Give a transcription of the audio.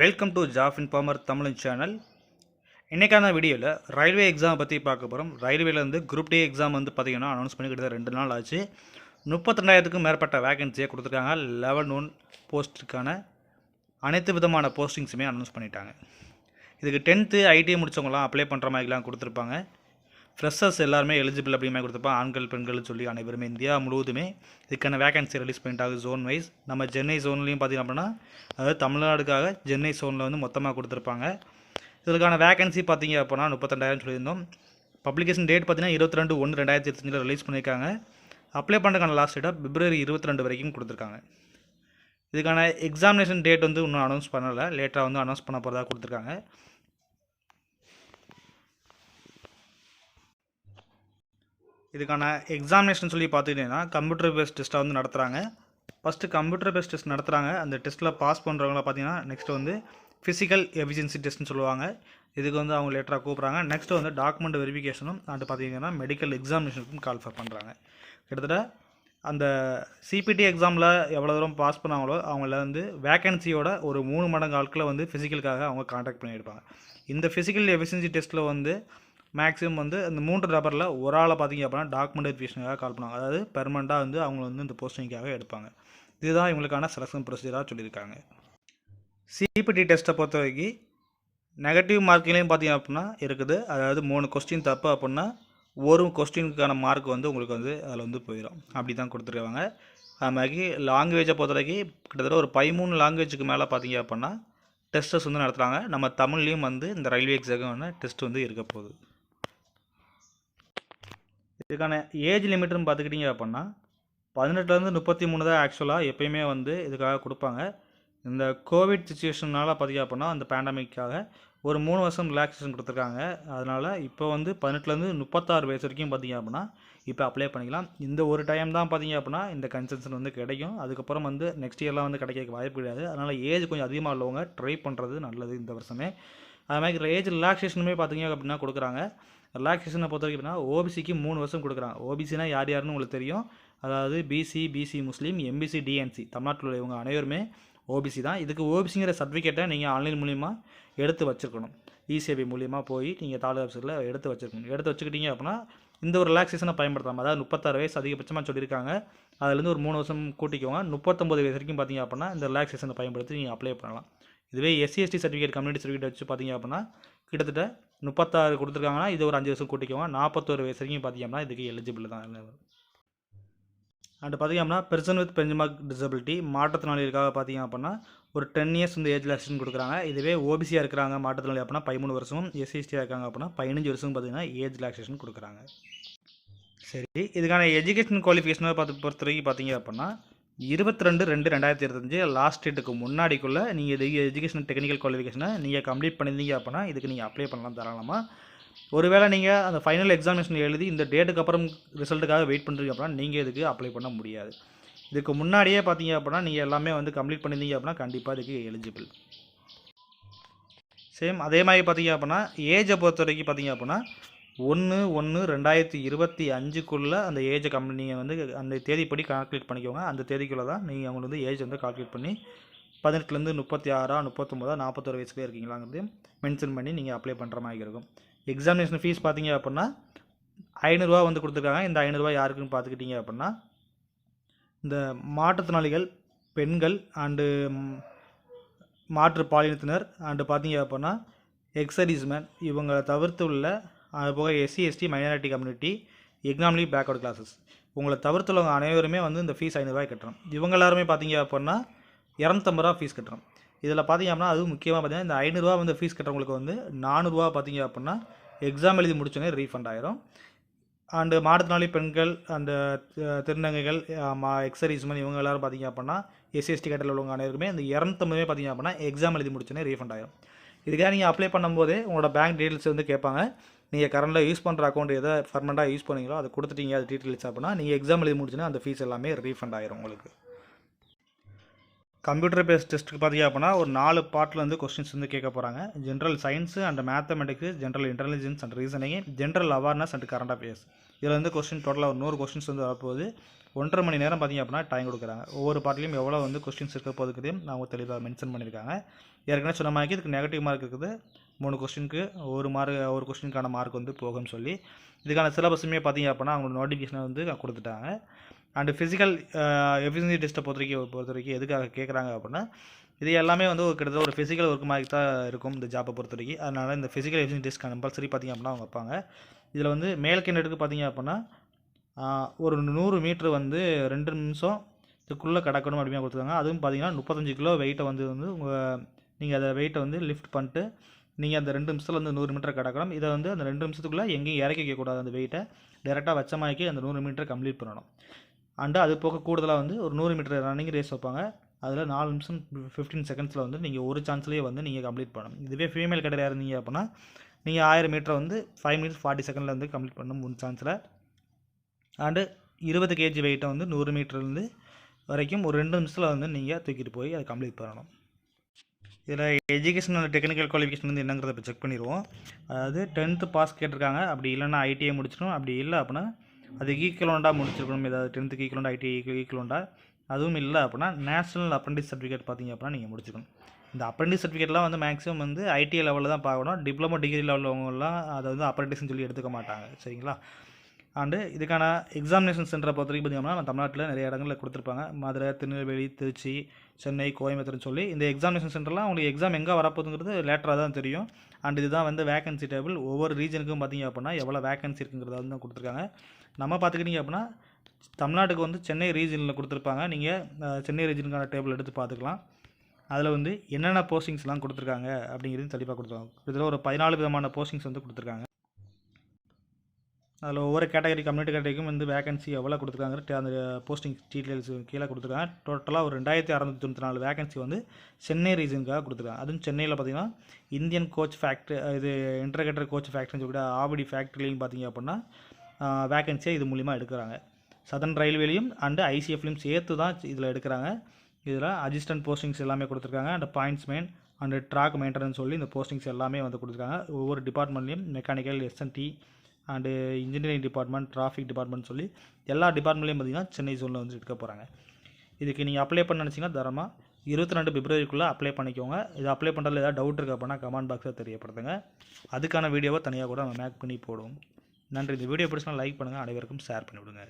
Welcome to job informer Tamil channel இன்றைக்கான வீடியோவில் railway exam பற்றி பார்க்க போகிறோம் ரயில்வேலேருந்து குரூப் டி எக்ஸாம் வந்து பார்த்தீங்கன்னா அனௌன்ஸ் பண்ணி கிட்டத்தட்ட ரெண்டு நாள் ஆச்சு. முப்பத்திரெண்டாயிரத்துக்கும் மேற்பட்ட வேகன்சியை கொடுத்துருக்காங்க. லெவல் ஒன் போஸ்ட்டுக்கான அனைத்து விதமான போஸ்டிங்ஸுமே அனௌன்ஸ் பண்ணிட்டாங்க. இதுக்கு டென்த்து ஐடிஐ முடிச்சவங்களாம் அப்ளை பண்ணுற மாதிரிலாம் கொடுத்துருப்பாங்க. ஃப்ரெஷர்ஸ் எல்லாருமே எலிஜிபிள் அப்படிங்கிற மாதிரி ஆண்கள் பெண்கள் சொல்லி அனைவருமே இந்தியா முழுவதுமே இதுக்கான வேகன்சி ரிலீஸ் பண்ணிட்டாங்க ஜோன் வைஸ் நம்ம சென்னை ஜோன்லேயும் பார்த்திங்க அப்படின்னா அதாவது தமிழ்நாடுக்காக சென்னை ஜோனில் வந்து மொத்தமாக கொடுத்துருப்பாங்க. இதற்கான வேகன்சி பார்த்தீங்க அப்படின்னா முப்பத்தெண்டாயிரம் சொல்லியிருந்தோம். பப்ளிகேஷன் டேட் பார்த்தீங்கன்னா இருபத்தி ரெண்டு ஒன்று ரெண்டாயிரத்தி இருபத்தஞ்சில் ரிலீஸ் பண்ணியிருக்காங்க. அப்ளை பண்ணுறதுக்கான லாஸ்ட் டேட்டாக பிப்ரவரி இருபத்தி ரெண்டு வரைக்கும் கொடுத்துருக்காங்க. இதுக்கான எக்ஸாமினேஷன் டேட் வந்து இன்னும் அனௌன்ஸ் பண்ணலை. லேட்டாக வந்து அனௌன்ஸ் பண்ண போகிறதா கொடுத்துருக்காங்க. இதுக்கான எக்ஸாமினேஷன் சொல்லி பார்த்துக்கிட்டிங்கன்னா கம்ப்யூட்டர் பேஸ்ட் டெஸ்ட்டாக வந்து நடத்துகிறாங்க ஃபஸ்ட்டு கம்ப்யூட்டர் பேஸ்ட் டெஸ்ட் நடத்துகிறாங்க அந்த டெஸ்ட்டில் பாஸ் பண்ணுறவங்கள பார்த்தீங்கன்னா நெக்ஸ்ட் வந்து ஃபிசிக்கல் எஃபிஷியன்சி டெஸ்ட்னு சொல்லுவாங்க. இதுக்கு வந்து அவங்க லேட்டராக கூப்பிட்றாங்க. நெக்ஸ்ட் வந்து டாக்குமெண்ட் வெரிஃபிகேஷனும் அண்ட் பார்த்தீங்கன்னா மெடிக்கல் எக்ஸாமினேஷனுக்கும் கால்ஃபர் பண்ணுறாங்க கிட்டத்தட்ட அந்த சிபிடி எக்ஸாமில் எவ்வளோ தூரம் பாஸ் பண்ணாங்களோ அவங்கள வந்து வேகன்சியோட ஒரு மூணு மடங்கு ஆட்களை வந்து ஃபிசிக்கலுக்காக அவங்க காண்டாக்ட் பண்ணியிருப்பாங்க. இந்த ஃபிசிக்கல் எஃபிஷியன்சி டெஸ்ட்டில் வந்து மேக்ஸிமம் வந்து அந்த மூன்று நபரில் ஒரு ஆளை பார்த்தீங்க அப்படின்னா டாக்குமெண்ட் வெரிஃபிகேஷனுக்காக கால் பண்ணுவாங்க. அதாவது பெர்மனெண்ட்டாக வந்து அவங்க வந்து இந்த போஸ்டிங்காக எடுப்பாங்க. இதுதான் இவங்களுக்கான செலக்ஷன் ப்ரொசீஜராக சொல்லியிருக்காங்க. சிபிடி டெஸ்ட்டை பொறுத்த வரைக்கும் நெகட்டிவ் மார்க்கிங்லேயும் பார்த்தீங்க அப்படின்னா இருக்குது. அதாவது மூணு கொஸ்டின் தப்பு அப்படின்னா ஒரு கொஸ்டினுக்கான மார்க் வந்து உங்களுக்கு வந்து அதில் வந்து போயிடும் அப்படி தான் கொடுத்துருக்காங்க. அது மாதிரி லாங்குவேஜை பொறுத்த வரைக்கும் கிட்டத்தட்ட ஒரு பதிமூணு லாங்குவேஜுக்கு மேலே பார்த்தீங்க அப்படின்னா டெஸ்ட்டஸ் வந்து நடத்துகிறாங்க நம்ம தமிழ்லேயும் வந்து இந்த ரயில்வே எக்ஸாம் டெஸ்ட் வந்து இருக்க போகுது. இதுக்கான ஏஜ் லிமிட்னு பார்த்துக்கிட்டிங்க அப்படின்னா பதினெட்டுலேருந்து முப்பத்தி மூணு தான் ஆக்சுவலாக எப்பயுமே வந்து இதுக்காக கொடுப்பாங்க. இந்த கோவிட் சுச்சுவேஷனால் பார்த்தீங்க அப்படின்னா அந்த பேண்டமிக்காக ஒரு மூணு வருஷம் ரிலாக்ஸேஷன் கொடுத்துருக்காங்க. அதனால் இப்போ வந்து பதினெட்டுலேருந்து முப்பத்தாறு வயசு வரைக்கும் பார்த்தீங்க அப்படின்னா இப்போ அப்ளை பண்ணிக்கலாம். இந்த ஒரு டைம் தான் பார்த்தீங்க அப்படின்னா இந்த கன்சென்ஷன் வந்து கிடைக்கும். அதுக்கப்புறம் வந்து நெக்ஸ்ட் இயர்லாம் வந்து கிடைக்க வாய்ப்பு கிடையாது. அதனால் ஏஜ் கொஞ்சம் அதிகமாக உள்ளவங்க ட்ரை பண்ணுறது நல்லது இந்த வருஷமே. அது மாதிரி ஏஜ் ரிலாக்ஸேஷனுமே பார்த்தீங்க அப்படின்னா கொடுக்குறாங்க. ரிலாக்ஸேஷனை பொறுத்த வரைக்கும் ஓபிசிக்கு மூணு வருஷம் கொடுக்குறான். ஓபிசினா யார் யாருன்னு உங்களுக்கு தெரியும். அதாவது BC BC Muslim MBC DNC தமிழ்நாட்டில் உள்ள இவங்க அனைவருமே ஓபிசி தான். இதுக்கு ஓபிசிங்கிற சர்டிஃபிகேட்டை நீங்கள் ஆன்லைன் மூலிமா எடுத்து வச்சுருக்கணும். இசேவை மூலியமாக போய் நீங்கள் தாலுகா ஆஃபீஸில் எடுத்து வச்சுருக்கணும். எடுத்து வச்சுக்கிட்டீங்க அப்படின்னா இந்த ஒரு ரிலாக்ஸேஷனை பயன்படுத்தாமல் அதாவது முப்பத்தாறு வயசு அதிகபட்சமாக சொல்லியிருக்காங்க. அதுலேருந்து ஒரு மூணு வருஷம் கூட்டிக்கோங்க. முப்பத்தொம்பது வயசு வரைக்கும் பார்த்தீங்க அப்படின்னா இந்த ரிலாக்ஸேஷனை பயன்படுத்தி நீங்கள் அப்ளை பண்ணலாம். இதுவே SC ST certificate community certificate வச்சு பார்த்தீங்க அப்படின்னா கிட்டத்தட்ட முப்பத்தாறு கொடுத்துருக்காங்கன்னா இது ஒரு அஞ்சு வருஷம் கூட்டிக்கோங்க. நாற்பத்தோரு வயசு வரைக்கும் பார்த்தீங்க அப்படின்னா இதுக்கு எலிஜிபிள் தான். அண்ட் பார்த்தீங்க அப்படின்னா பெர்சன் வித் பெஞ்சமார்க் டிசபிலிட்டி மாற்றுத்திறனாளிகளுக்காக பார்த்தீங்க அப்படின்னா ஒரு டென் இயர்ஸ் வந்து ஏஜ் ரிலாக்ஸேஷன் கொடுக்குறாங்க. இதுவே ஓபிசியாக இருக்கிறாங்க மாற்றுத்திறனாளி அப்படின்னா பதிமூணு வருஷமும் எஸ்சிஎஸ்டியாக இருக்காங்க அப்படின்னா பதினஞ்சு வருஷம் பார்த்தீங்கன்னா ஏஜ் ரிலாக்ஸேஷன் கொடுக்குறாங்க. சரி இதுக்கான எஜுகேஷன் குவாலிஃபிகேஷனை பார்த்து பொறுத்த வரைக்கும் பார்த்தீங்க அப்படின்னா இருபத்தி ரெண்டு ரெண்டு ரெண்டாயிரத்தி இருபத்தஞ்சு லாஸ்ட் டேட்டுக்கு முன்னாடிக்குள்ளே நீங்கள் இது எஜுகேஷன் டெக்னிக்கல் குவாலிஃபிகேஷனை நீங்கள் கம்ப்ளீட் பண்ணியிருந்தீங்க அப்படின்னா இதுக்கு நீங்கள் அப்ளை பண்ணலாம் தாராளமாக ஒருவேளை நீங்கள் அந்த ஃபைனல் எக்ஸாமினேஷன் எழுதி இந்த டேட்டுக்கு அப்புறம் ரிசல்ட்டுக்காக வெயிட் பண்ணுறீங்க அப்படின்னா நீங்கள் இதுக்கு அப்ளை பண்ண முடியாது. இதுக்கு முன்னாடியே பார்த்தீங்க அப்படின்னா நீங்கள் எல்லாமே வந்து கம்ப்ளீட் பண்ணியிருந்தீங்க அப்படின்னா கண்டிப்பாக இதுக்கு எலிஜிபிள் சேம் அதே மாதிரி பார்த்தீங்க அப்படின்னா ஏஜை பொறுத்த வரைக்கும் பார்த்தீங்க அப்படின்னா ஒன்று ஒன்று ரெண்டாயிரத்தி இருபத்தி அஞ்சுக்குள்ளே அந்த ஏஜை கம் நீங்கள் வந்து அந்த தேதிப்படி கால்குலேட் பண்ணிக்கோங்க. அந்த தேதிக்குள்ளே தான் நீங்கள் அவங்களுக்கு வந்து ஏஜ் வந்து கால்குலேட் பண்ணி பதினெட்டுலேருந்து முப்பத்தி ஆறா முப்பத்தொம்போதா நாற்பத்தொரு வயசுலேயே இருக்கீங்களாங்கிறது மென்ஷன் பண்ணி நீங்கள் அப்ளை பண்ணுற மாதிரி இருக்கும். எக்ஸாமினேஷன் ஃபீஸ் பார்த்தீங்க அப்படின்னா ஐநூறுரூவா வந்து கொடுத்துருக்காங்க. இந்த ஐநூறுரூவா யாருக்குன்னு பார்த்துக்கிட்டிங்க அப்படின்னா இந்த மாற்றுத்திறனாளிகள் பெண்கள் அண்டு மாற்று பாலினத்தினர் அண்டு பார்த்தீங்க அப்படின்னா எக்ஸரிஸ்மேன் இவங்களை தவிர்த்து உள்ள அது போக SC ST minority community economically backward classes உங்களை தவிர்த்துள்ளவங்க அனைவருமே வந்து இந்த ஃபீஸ் ஐநூறுரூவாய் கட்டுறோம் இவங்க எல்லாருமே பார்த்தீங்க அப்படின்னா இரநூத்தம்பது ரூபா ஃபீஸ் கட்டுறோம் இதில் பார்த்தீங்க அப்படின்னா அதுவும் முக்கியமாக பார்த்தீங்கன்னா இந்த ஐநூறுரூவா வந்து ஃபீஸ் கட்டுறவங்களுக்கு வந்து நானூறுரூவா பார்த்தீங்க அப்படின்னா எக்ஸாம் எழுதி முடிச்சோன்னே ரீஃபண்ட் ஆயிரும். அண்டு மாற்றுத்திறனாளி பெண்கள் அந்த திருநங்கைகள் மா எக்ஸரிஸ்மன் இவங்க எல்லாரும் பார்த்தீங்க அப்படின்னா எஸ்சிஎஸ்டி கேட்டல் உள்ளவங்க அனைவருக்குமே இந்த இரநூத்தம்பதுமே பார்த்தீங்க அப்படின்னா எக்ஸாம் எழுதி முடிச்சோன்னே ரீஃபண்ட் ஆயிரும். இதுக்காக நீங்கள் அப்ளை பண்ணும்போதே உங்களோட பேங்க் டீட்டெயில்ஸ் வந்து கேட்பாங்க. நீங்கள் கரண்டில் யூஸ் பண்ணுற அக்கௌண்ட் எதை பர்மனெண்ட்டாக யூஸ் பண்ணீங்களோ அதை கொடுத்துட்டீங்க அது டீட்டெயில்ஸ் அப்படின்னா நீங்கள் எக்ஸாம் எழுதி முடிச்சுன்னா அந்த ஃபீஸ் எல்லாமே ரீஃபண்ட் ஆயிரும் உங்களுக்கு. கம்ப்யூட்டர் பேஸ்ட் டெஸ்ட்டுக்கு பார்த்தீங்க அப்படின்னா ஒரு நாலு பார்ட்டில் வந்து கொஸ்டின்ஸ் வந்து கேட்க போகிறாங்க general science and mathematics general intelligence and reasoning general awareness and current affairs இதில் வந்து கொஸ்டின் டோட்டலாக ஒரு நூறு கொஸ்டின்ஸ் வந்து வரப்போகுது. ஒன்றரை மணி நேரம் பார்த்தீங்க அப்படின்னா டைம் கொடுக்குறாங்க. ஒவ்வொரு பார்ட்லையும் எவ்வளோ வந்து கொஸ்டின்ஸ் இருக்க போகுதுக்குதையும் அவங்க தெளிவாக மென்ஷன் பண்ணியிருக்காங்க. ஏற்கனவே சொன்ன மாதிரி இதுக்கு நெகட்டிவ் மார்க் இருக்குது. மூணு கொஸ்டினுக்கு ஒரு மார்க் ஒரு கொஸ்டினுக்கான மார்க் வந்து போகும்னு சொல்லி இதுக்கான சிலபஸுமே பார்த்தீங்க அப்படின்னா அவங்களோட நோட்டிஃபிகேஷனை வந்து கொடுத்துட்டாங்க. அண்டு ஃபிசிக்கல் எஃபிஷியன்சி டெஸ்ட்டை பொறுத்த வரைக்கும் பொறுத்த வரைக்கும் எதுக்காக கேட்குறாங்க அப்படின்னா இது எல்லாமே வந்து ஒரு கிட்டத்தட்ட ஒரு ஃபிசிக்கல் ஒர்க் மாதிரி தான் இருக்கும் இந்த ஜாப்பை பொறுத்த வரைக்கும் அதனால் இந்த ஃபிசிக்கல் எஃபிஷியன்சி டெஸ்ட் கம்பல்சரி பார்த்தீங்க அப்படின்னா அவங்க வைப்பாங்க. இதில் வந்து மேல் கேண்டடுக்கு பார்த்தீங்க அப்படின்னா ஒரு நூறு மீட்ரு வந்து ரெண்டு நிமிஷம் இதுக்குள்ளே கடக்கணும் அப்படின்னு கொடுத்துருக்காங்க. அதுவும் பார்த்தீங்கன்னா முப்பத்தஞ்சு கிலோ வெயிட்டை வந்து வந்து உங்கள் நீங்கள் அதை வெயிட்டை வந்து லிஃப்ட் பண்ணிட்டு நீங்கள் அந்த ரெண்டு நிமிஷத்தில் வந்து நூறு மீட்டர் கடக்கணும். இதை வந்து அந்த ரெண்டு நிமிஷத்துக்குள்ளே எங்கேயும் இறக்கி வைக்கக்கூடாது அந்த வெயிட்டை டேரெக்டாக வச்ச அந்த நூறு மீட்டர் கம்ப்ளீட் பண்ணணும். அண்டு அது போக கூடுதலாக வந்து ஒரு நூறு மீட்டர் ரன்னிங் ரேஸ் வைப்பாங்க. அதில் நாலு நிமிஷம் ஃபிஃப்டீன் செகண்ட்ஸில் வந்து நீங்கள் ஒரு சான்ஸ்லேயே வந்து நீங்கள் கம்ப்ளீட் பண்ணணும். இதுவே ஃபீமேல் கேட்டரியாக இருந்தீங்க அப்படின்னா நீங்கள் ஆயிரம் மீட்டரை வந்து ஃபைவ் மினிட்ஸ் ஃபார்ட்டி செகண்டில் வந்து கம்ப்ளீட் பண்ணணும் மூணு சான்ஸில் அண்டு இருபது கேஜி வெயிட்டை வந்து நூறு மீட்டர்லேருந்து வரைக்கும் ஒரு ரெண்டு நிமிஷத்தில் வந்து நீங்கள் தூக்கிட்டு போய் அதை கம்ப்ளீட் பண்ணணும். இதில் எஜுகேஷனல் டெக்னிக்கல் குவாலிஃபிகேஷன் வந்து என்னங்கிறத இப்போ செக் பண்ணிடுவோம். அதாவது டென்த்து பாஸ் கேட்டிருக்காங்க. அப்படி இல்லைன்னா ஐடிஐ முடிச்சிடணும். அப்படி இல்லை அப்படின்னா அது ஈக்குவலண்டாக முடிச்சிருக்கணும். ஏதாவது டென்த்துக்கு ஈக்குவலண்டா ஐடிஐ ஈக்குவலண்டா அதுவும் இல்லை அப்படின்னா நேஷனல் அப்ரண்டிஸ் சர்டிஃபிகேட் பார்த்தீங்க அப்படின்னா நீங்கள் முடிச்சிக்கணும் இந்த அப்ரண்டிஸ் சர்டிஃபிகேட்லாம் வந்து மேக்ஸிமம் வந்து ஐடிஐ லெவலில் தான் பார்க்கணும். டிப்ளமோ டிகிரி லெவலில் உள்ளவங்கலாம் அதை வந்து அப்ரண்டிஸ்னு சொல்லி எடுத்துக்க மாட்டாங்க. சரிங்களா? அண்டு இதுக்கான எக்ஸாமினேஷன் சென்டரை பொறுத்த வரைக்கும் பார்த்தீங்கன்னா நம்ம தமிழ்நாட்டில் நிறைய இடங்களில் கொடுத்துருப்பாங்க. மதுரை திருநெல்வேலி திருச்சி சென்னை கோயம்புத்தூர்னு சொல்லி இந்த எக்ஸாமினேஷன் சென்டர்லாம் உங்களுக்கு எக்ஸாம் எங்கே வரப்போகுதுங்கிறது லேட்டராக தான் தெரியும். அண்ட் இதுதான் வந்து வேகன்சி டேபிள் ஒவ்வொரு ரீஜனுக்கும் பார்த்திங்க அப்படின்னா எவ்வளோ வேகன்சி இருக்குங்கிறத வந்து கொடுத்துருக்காங்க. நம்ம பார்த்துக்கிட்டிங்க அப்படின்னா தமிழ்நாட்டுக்கு வந்து சென்னை ரீஜனில் கொடுத்துருப்பாங்க. நீங்கள் சென்னை ரீஜனுக்கான டேபிள் எடுத்து பார்த்துக்கலாம். அதில் வந்து என்னென்ன போஸ்டிங்ஸ்லாம் கொடுத்துருக்காங்க அப்படிங்கிறது தெளிவாக கொடுத்துருக்காங்க. இதில் ஒரு பதினாலு விதமான போஸ்டிங்ஸ் வந்து கொடுத்துருக்காங்க. அதில் ஒவ்வொரு கேட்டகரி கம்யூனிட்டி கேட்டகரிக்கும் வந்து வேகன்சி எவ்வளோ கொடுத்துருக்காங்க அந்த போஸ்டிங் டீட்டெயில்ஸ் கீழே கொடுத்துருக்காங்க. டோட்டலாக ஒரு ரெண்டாயிரத்தி அறநூற்றி தொண்ணூற்றி நாலு வேகன்சி வந்து சென்னை ரீஜனுக்காக கொடுத்துருக்காங்க. அதுவும் சென்னையில் பார்த்தீங்கன்னா இந்தியன் கோச் ஃபேக்ட்ரி இது இன்டர்கேட்டர் கோச் ஃபேக்ட்ரின்னு சொல்லிட்டு ஆவடி ஃபேக்ட்ரிலையும் பார்த்தீங்க அப்படின்னா வேகன்சியை இது மூலிமா எடுக்கிறாங்க. சதன் ரயில்வேலையும் அண்டு ஐசிஎஃப்லையும் சேர்த்து தான் இதில் எடுக்கிறாங்க. இதில் அசிஸ்டன்ட் போஸ்டிங்ஸ் எல்லாமே கொடுத்துருக்காங்க. And points man and track maintenance சொல்லி இந்த போஸ்டிங்ஸ் எல்லாமே வந்து கொடுத்துருக்காங்க. ஒவ்வொரு டிபார்ட்மெண்ட்லேயும் mechanical SNT and engineering department traffic department சொல்லி எல்லா டிபார்ட்மெண்ட்லேயும் பார்த்தீங்கன்னா சென்னை ஜோனில் வந்து எடுக்க போகிறாங்க இதுக்கு நீங்கள் அப்ளை பண்ண நினச்சிங்கன்னா தரமாக இருபத்தி ரெண்டு பிப்ரவரிக்குள்ளே அப்ளை பண்ணிக்கோங்க. இது அப்ளை பண்ணுறதுல ஏதாவது டவுட் இருக்கு அப்படின்னா கமெண்ட் பாக்ஸில் தெரியப்படுத்துங்க. அதுக்கான வீடியோவை தனியாக கூட நம்ம மேக் பண்ணி போடுவோம். நன்றி. இந்த வீடியோ பிடிச்சினா லைக் பண்ணுங்கள் அனைவருக்கும் ஷேர் பண்ணிவிடுங்க.